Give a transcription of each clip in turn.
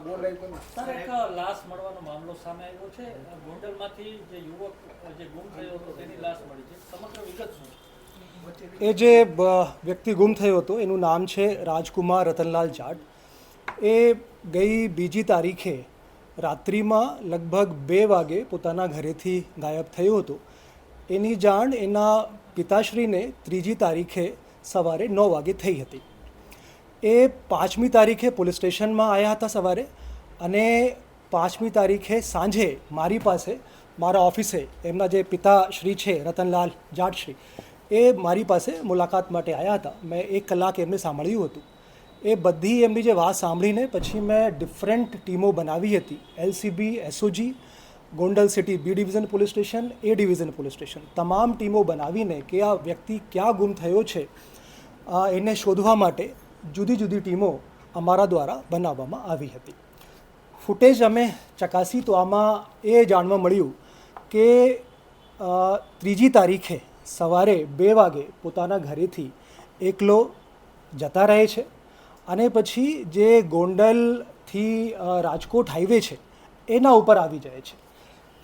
એક લાશ મળવાનો મામલો સામે આવ્યો છે. ગોંડલમાંથી જે યુવક જે ગુમ થયો હતો તેની લાશ મળી છે. સમગ્ર વિગત શું? એ જે વ્યક્તિ ગુમ થયો હતો એનું નામ છે રાજકુમાર રતનલાલ જાટ. એ ગઈ બીજી તારીખે રાત્રિમાં લગભગ બે વાગે પોતાના ઘરેથી ગાયબ થયો હતો. એની જાણ એના પિતાશ્રીને ત્રીજી તારીખે સવારે નવ વાગે થઈ હતી. એ પાંચમી તારીખે પોલીસ સ્ટેશનમાં આવ્યા હતા સવારે અને પાંચમી તારીખે સાંજે મારી પાસે, મારા ઓફિસે, એમના જે પિતાશ્રી છે, રતનલાલ જાટશ્રી, એ મારી પાસે મુલાકાત માટે આવ્યા હતા. મેં એક કલાક એમને સાંભળ્યું હતું. એ બધી એમની જે વાત સાંભળીને પછી મેં ડિફરન્ટ ટીમો બનાવી હતી. LCB, SOG, Gondal city B division police station, A division police station. તમામ ટીમો બનાવીને કે આ વ્યક્તિ ક્યાં ગુમ થયો છે એને શોધવા માટે જુદી જુદી ટીમો અમારા દ્વારા બનાવવામાં આવી હતી. ફૂટેજ અમે ચકાસી તો આમાં એ જાણવા મળ્યું કે ત્રીજી તારીખે સવારે બે વાગે પોતાના ઘરેથી એકલો જતા રહે છે અને પછી જે ગોંડલથી રાજકોટ હાઈવે છે એના ઉપર આવી જાય છે.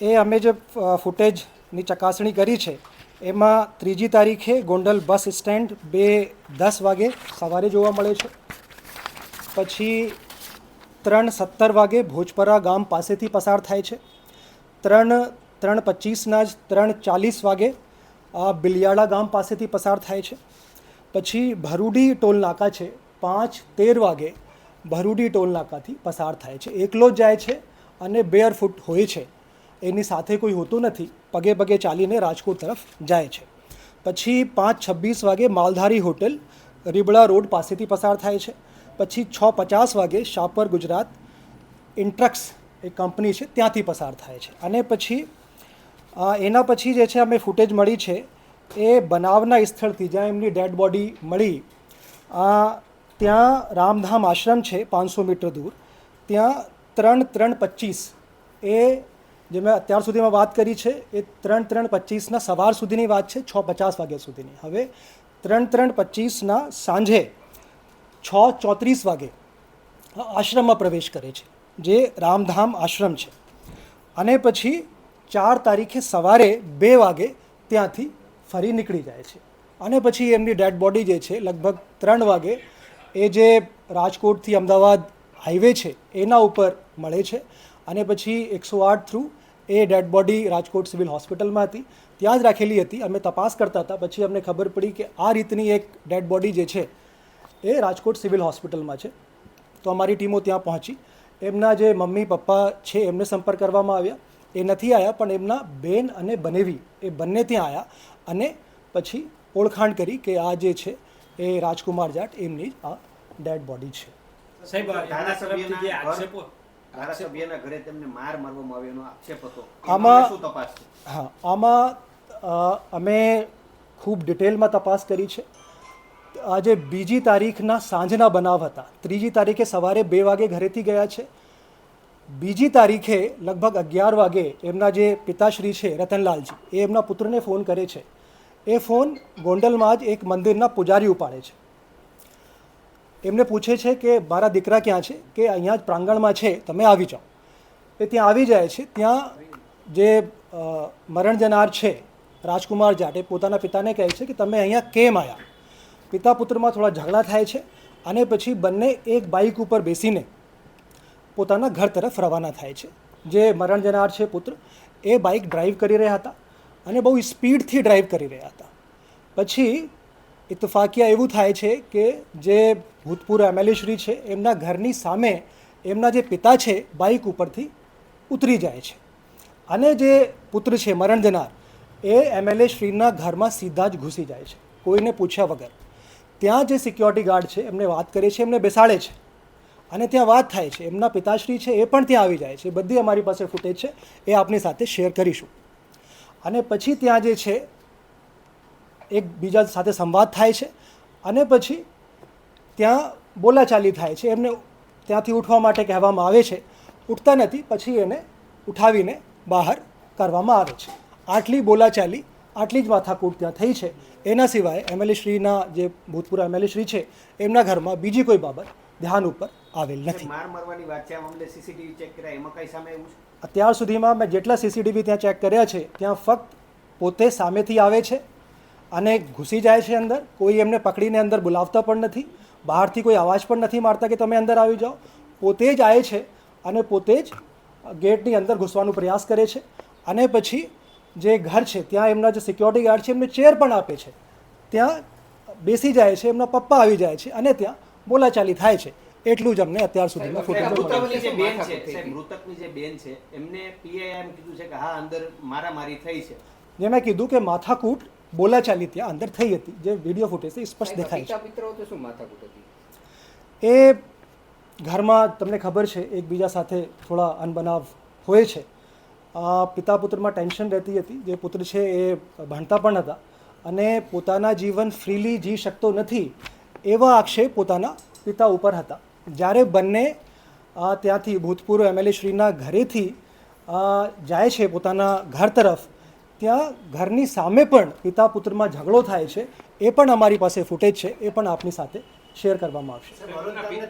એ અમે જે ફૂટેજની ચકાસણી કરી છે એમાં ત્રીજી તારીખે ગોંડલ બસ સ્ટેન્ડ બે દસ વાગે સવારે જોવા મળે છે. પછી ત્રણ સત્તર વાગે ભોજપરા ગામ પાસેથી પસાર થાય છે. ત્રણ ત્રણ પચીસના જ ત્રણ ચાલીસ વાગે આ બિલિયાળા ગામ પાસેથી પસાર થાય છે. પછી ભરૂડી ટોલ નાકા છે. પાંચ, તેર વાગે ભરૂડી ટોલ નાકાથી પસાર થાય છે. એકલો જ જાય છે અને બેર ફૂટ હોય છે. એની સાથે કોઈ હોતું નથી. પગે પગે ચાલીને રાજકોટ તરફ જાય છે. પછી પાંચ છવ્વીસ વાગે માલધારી હોટેલ રીબડા રોડ પાસેથી પસાર થાય છે. પછી છ પચાસ વાગે શાપર ગુજરાત ઇન્ટ્રક્સ એ કંપની છે ત્યાંથી પસાર થાય છે. અને પછી એના પછી જે છે અમે ફૂટેજ મળી છે, એ બનાવના સ્થળથી જ્યાં એમની ડેડ બોડી મળી ત્યાં રામધામ આશ્રમ છે પાંચસો મીટર દૂર. ત્યાં ત્રણ ત્રણ પચીસ એ જે મેં અત્યાર સુધીમાં વાત કરી છે, એ ત્રણ ત્રણ પચીસના સવાર સુધીની વાત છે, છ પચાસ વાગ્યા સુધીની. હવે ત્રણ ત્રણ પચીસના સાંજે છ ચોત્રીસ વાગે આશ્રમમાં પ્રવેશ કરે છે, જે રામધામ આશ્રમ છે. અને પછી ચાર તારીખે સવારે બે વાગે ત્યાંથી ફરી નીકળી જાય છે. અને પછી એમની ડેડ બોડી જે છે, લગભગ ત્રણ વાગે એ જે રાજકોટથી અમદાવાદ હાઈવે છે, એના ઉપર મળે છે. અને પછી એકસો આઠ થ્રુ એ ડેડ બોડી રાજકોટ સિવિલ હોસ્પિટલમાં હતી. ત્યાં જ રાખેલી હતી. અમે તપાસ કરતા હતા. પછી અમને ખબર પડી કે આ રીતની એક ડેડ બોડી જે છે એ રાજકોટ સિવિલ હોસ્પિટલમાં છે. તો અમારી ટીમો ત્યાં પહોંચી. એમના જે મમ્મી પપ્પા છે એમને સંપર્ક કરવામાં આવ્યા. એ નથી આવ્યા પણ એમના બેન અને બનેવી એ બંને ત્યાં આવ્યા અને પછી ઓળખાણ કરી કે આ જે છે એ રાજકુમાર જાટ એમની આ ડેડ બોડી છે. સાહેબ ધારાસભ્યના જે આક્ષેપો ધારાસભ્યના ઘરે તેમને માર મારવામાં આવ્યો એનો આક્ષેપ હતો. આમાં- શું તપાસ છે? હા આમાં અમે ખૂબ ડિટેલમાં તપાસ કરી છે. આજે બીજી તારીખના સાંજના બનાવ હતા. ત્રીજી તારીખે સવારે બે વાગે ઘરેથી ગયા છે. બીજી તારીખે લગભગ અગિયાર વાગે એમના જે પિતાશ્રી છે રતનલાલજી એ એમના પુત્રને ફોન કરે છે. એ ફોન ગોંડલમાં જ એક મંદિરના પૂજારી ઉપાડે છે. એમને પૂછે છે કે મારા દીકરા ક્યાં છે? કે અહીંયા જ પ્રાંગણમાં છે. તમે આવી જાઓ. એ ત્યાં આવી જાય છે. ત્યાં જે મરણ જનાર છે, રાજકુમાર જાટ પોતાના પિતાને કહે છે કે તમે અહીંયા કેમ આવ્યા પિતા પુત્રમાં થોડા ઝઘડા થાય છે અને પછી બંને એક બાઇક ઉપર બેસીને પોતાના ઘર તરફ રવાના થાય છે. જે મરણ જનાર છે પુત્ર, એ બાઇક ડ્રાઈવ કરી રહ્યા હતા અને બહુ સ્પીડથી ડ્રાઈવ કરી રહ્યા હતા. પછી ઇતફાકિયા એવું થાય છે કે જે ભૂતપૂર્વ એમએલએ શ્રી છે, એમના ઘરની સામે એમના જે પિતા છે, બાઇક ઉપરથી ઉતરી જાય છે. અને જે પુત્ર છે, મરણ જનાર, એ એમએલએ શ્રીના ઘરમાં સીધા જ ઘૂસી જાય છે, કોઈને પૂછ્યા વગર. ત્યાં જે સિક્યોરિટી ગાર્ડ છે, એમને વાત કરે છે, એમને બેસાડે છે. અને ત્યાં વાત થાય છે, એમના પિતાશ્રી છે, એ પણ ત્યાં આવી જાય છે. બધી અમારી પાસે ફૂટેજ છે, એ આપની સાથે શેર કરીશું. અને પછી ત્યાં જે છે એક બીજા સાથે સંવાદ થાય છે અને પછી ત્યાં બોલાચાલી થાય છે. એમને ત્યાંથી ઉઠવા માટે કહેવામાં આવે છે. ઉઠતા નથી પછી એને ઉઠાવીને બહાર કરવામાં આવે છે. આટલી બોલાચાલી આટલી જ માથાકૂટ ત્યાં થઈ છે. એના સિવાય એમએલએ શ્રીના જે ભૂતપૂર્વ એમએલએ શ્રી છે એમના ઘરમાં બીજી કોઈ બાબત ધ્યાન ઉપર આવેલ નથી. માર મારવાની વાત છે મામલે સીસીટીવી ચેક કર્યા એમાં કઈ સામે એવું છે? અત્યાર સુધીમાં મેં જેટલા સીસીટીવી ત્યાં ચેક કર્યા છે ત્યાં ફક્ત પોતે સામેથી આવે છે અને ઘૂસી જાય છે અંદર. કોઈ એમને પકડીને અંદર બોલાવતા પણ નથી. બહારથી કોઈ અવાજ પણ નથી મારતા કે તમે અંદર આવી જાઓ. પોતે જ આવે છે અને પોતે જ ગેટની અંદર ઘૂસવાનો પ્રયાસ કરે છે. અને પછી જે ઘર છે ત્યાં એમના જે સિક્યોરિટી ગાર્ડ છે એમને ચેર પણ આપે છે. ત્યાં બેસી જાય છે એમના પપ્પા આવી જાય છે અને ત્યાં બોલાચાલી થાય છે. એટલું જ અમને અત્યાર સુધીમાં. મૃતકની જે બેન છે એમને પીઆઈ એમ કીધું છે કે હા અંદર મારામારી થઈ છે. જે મેં કીધું કે માથાકૂટ બોલાચાલી ત્યાં અંદર થઈ હતી. જે વીડિયો સ્પષ્ટ દેખાય છે. તો શું માથાકૂટ હતી એ ઘરમાં તમને ખબર છે એકબીજા સાથે થોડા અનબનાવ હોય છે. આ પિતા પુત્રમાં ટેન્શન રહેતી હતી. જે પુત્ર છે એ ભણતા પણ હતા અને પોતાના જીવન ફ્રીલી જી શકતો નથી એવા આક્ષેપ પોતાના પિતા ઉપર હતા. જ્યારે બંને ત્યાંથી ભૂતપૂર્વ એમએલએ શ્રીના ઘરેથી જાય છે પોતાના ઘર તરફ ત્યાં ઘરની સામે પણ પિતા પુત્રમાં ઝઘડો થાય છે એ પણ અમારી પાસે ફૂટેજ છે એ પણ આપની સાથે શેર કરવામાં આવશે.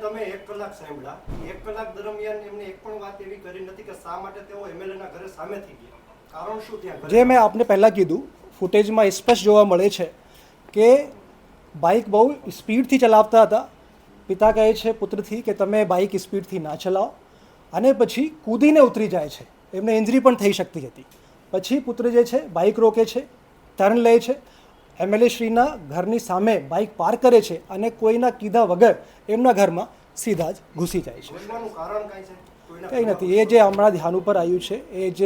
તમે એક કલાક સાંભળ્યા. એક કલાક દરમિયાન એમને એક પણ વાત એવી કરી નથી કે શા માટે તેઓ એમએલએના ઘરે સામે થઈ ગયા. કારણ શું ત્યાં જે મેં આપને પહેલાં કીધું ફૂટેજમાં સ્પષ્ટ જોવા મળે છે કે બાઇક બહુ સ્પીડથી ચલાવતા હતા. પિતા કહે છે પુત્રથી કે તમે બાઇક સ્પીડથી ના ચલાવો. અને પછી કૂદીને ઉતરી જાય છે. એમને ઇન્જરી પણ થઈ શકતી હતી. પછી પુત્ર જે છે બાઇક રોકે છે ટર્ન લે છે. એમએલએ શ્રીના ઘરની સામે બાઇક પાર્ક કરે છે અને કોઈના કીધા વગર એમના ઘરમાં સીધા જ ઘૂસી જાય છે. કંઈ નથી. એ જે હમણાં ધ્યાન ઉપર આવ્યું છે એ જે